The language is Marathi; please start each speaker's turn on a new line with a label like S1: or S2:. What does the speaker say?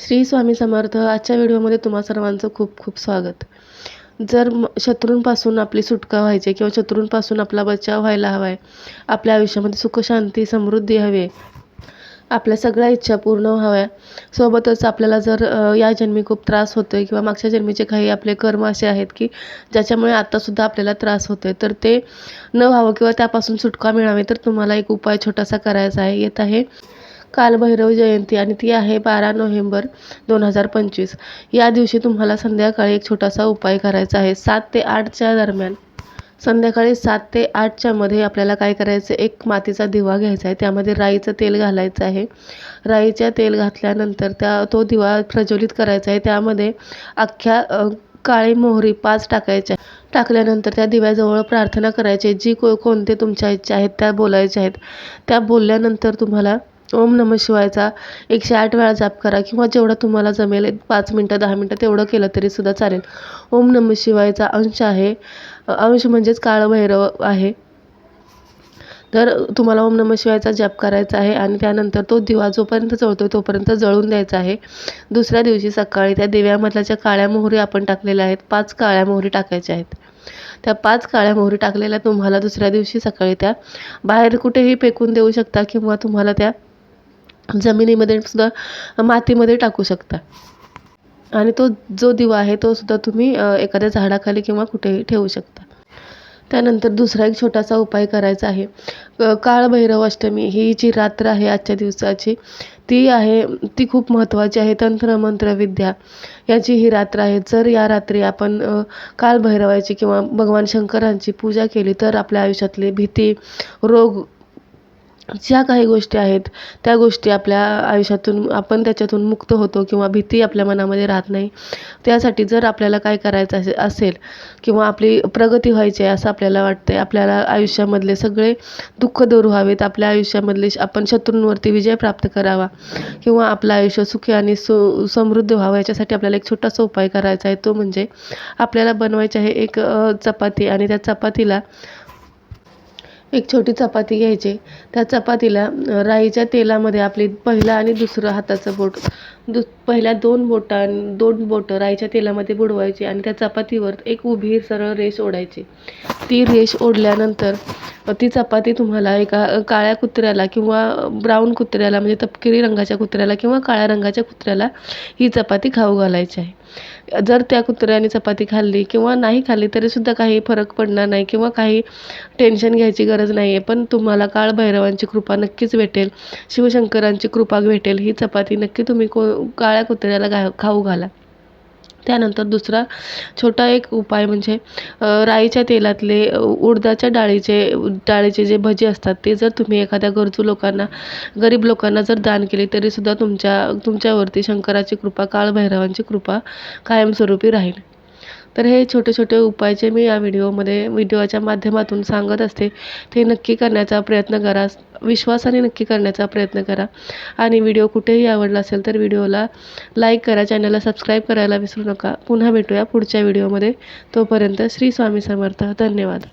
S1: श्री स्वामी समर्थ आजच्या व्हिडिओमध्ये तुम्हा सर्वांचं खूप खूप स्वागत. जर म शत्रूंपासून आपली सुटका व्हायची किंवा शत्रूंपासून आपला बचाव व्हायला हवा आहे आपल्या आयुष्यामध्ये सुखशांती समृद्धी हवी आहे आपल्या सगळ्या इच्छा पूर्ण व्हाव्या सोबतच आपल्याला जर या जन्मी खूप त्रास होतो आहे किंवा मागच्या जन्मीचे काही आपले कर्म असे आहेत की ज्याच्यामुळे आत्तासुद्धा आपल्याला त्रास होतो आहे तर ते न व्हावं किंवा त्यापासून सुटका मिळावी तर तुम्हाला एक उपाय छोटासा करायचा आहे. येत आहे. कालभैरव जयंती आणि ती आहे बारा नोव्हेंबर दोन हजार पंचवीस. या दिवशी तुम्हाला संध्याकाळी एक छोटासा उपाय करायचा आहे. सात ते आठच्या दरम्यान संध्याकाळी सात ते आठच्या मध्ये आपल्याला काय करायचं एक मातीचा दिवा घ्यायचा आहे. त्यामध्ये राईचं तेल घालायचं आहे. राईच्या तेल घातल्यानंतर त्या तो दिवा प्रज्वलित करायचा आहे. त्यामध्ये अख्ख्या काळी मोहरी पाच टाकायच्या टाकल्यानंतर त्या दिव्याजवळ प्रार्थना करायची जी को कोणते तुमच्या इच्छा आहेत त्या बोलायच्या आहेत. त्या बोलल्यानंतर तुम्हाला ओम नमः शिवायचा. एकशे आठ वेळा जाप करा किंवा जेवढं तुम्हाला जमेल एक पाच मिनटं दहा मिनटं तेवढं केलं तरीसुद्धा चालेल. ओम नमः शिवायचा अंश आहे. अंश म्हणजेच काळभैरव आहे. तर तुम्हाला ओम नमः शिवायचा जप करायचा आहे आणि त्यानंतर तो दिवा जोपर्यंत जळतो तोपर्यंत जळून द्यायचा आहे. दुसऱ्या दिवशी सकाळी त्या दिव्यामधल्या ज्या काळ्या मोहरी आपण टाकलेल्या आहेत. पाच काळ्या मोहरी टाकायच्या आहेत. त्या पाच काळ्या मोहरी टाकलेल्या तुम्हाला दुसऱ्या दिवशी सकाळी त्या बाहेर कुठेही फेकून देऊ शकता किंवा तुम्हाला त्या जमिनीमध्ये सुद्धा मातीमध्ये टाकू शकता. आणि तो जो दिवा आहे तो सुद्धा तुम्ही एखाद्या झाडाखाली किंवा कुठेही ठेवू शकता. त्यानंतर दुसरा एक छोटासा उपाय करायचा आहे. काळभैरव अष्टमी ही जी रात्र आहे आजच्या दिवसाची ती आहे ती खूप महत्त्वाची आहे. तंत्र मंत्र विद्या याची ही रात्र आहे. जर या रात्री आपण काळभैरवाची किंवा भगवान शंकरांची पूजा केली तर आपल्या आयुष्यातली भीती रोग ज्या काही गोष्टी आहेत त्या गोष्टी आपल्या आयुष्यातून आपण त्याच्यातून मुक्त होतो किंवा भीती आपल्या मनामध्ये राहत नाही. त्यासाठी जर आपल्याला काय करायचं असे असेल किंवा आपली प्रगती व्हायची आहे असं आपल्याला वाटतं आहे आपल्याला आयुष्यामधले सगळे दुःख दूर व्हावेत आपल्या आयुष्यामधले श- आपण शत्रूंवरती विजय प्राप्त करावा किंवा आपलं आयुष्य सुखी आणि सु समृद्ध व्हावं याच्यासाठी आपल्याला एक छोटासा उपाय करायचा आहे. तो म्हणजे आपल्याला बनवायचे आहे एक चपाती आणि त्या चपातीला एक छोटी चपाती घ्यायची. त्या चपातीला राईच्या तेलामध्ये आपली पहिला आणि दुसरं हाताचं बोट दु पहिल्या दोन बोटां दोन बोटं राईच्या तेलामध्ये बुडवायची आणि त्या चपातीवर एक उभी सरळ रेष ओढायची. ती रेष ओढल्यानंतर ती चपाती तुम्हाला एका काळ्या कुत्र्याला किंवा ब्राऊन कुत्र्याला म्हणजे तपकिरी रंगाच्या कुत्र्याला किंवा काळ्या रंगाच्या कुत्र्याला ही चपाती खाऊ घालायची आहे. जर त्या कुत्र्याने चपाती खाल्ली किंवा नाही खाल्ली तरीसुद्धा काही फरक पडणार नाही किंवा काही टेन्शन घ्यायची गरज नाही आहे पण तुम्हाला काळभैरवांची कृपा नक्कीच भेटेल. शिवशंकरांची कृपा भेटेल. ही चपाती नक्की तुम्ही को काळ्या कुत्र्याला घा खाऊ घाला. त्यानंतर दुसरा छोटा एक उपाय म्हणजे राईच्या तेलातले उडदाच्या डाळीचे डाळीचे जे भजे असतात ते जर तुम्ही एखाद्या गरजू लोकांना गरीब लोकांना जर दान केले तरीसुद्धा तुमच्या तुमच्यावरती शंकराची कृपा काळभैरवांची कृपा कायमस्वरूपी राहील. तर हे छोटे छोटे उपाय जे मी या व्हिडिओमध्ये व्हिडिओच्या माध्यमातून सांगत असते. ते नक्की करण्याचा प्रयत्न करा. विश्वासाने नक्की करण्याचा प्रयत्न करा. आणि व्हिडिओ कुठेही आवडला असेल तर व्हिडिओला लाईक करा. चॅनलला सबस्क्राईब करायला विसरू नका. पुन्हा भेटूया पुढच्या व्हिडिओमध्ये. तोपर्यंत श्री स्वामी समर्थ. धन्यवाद.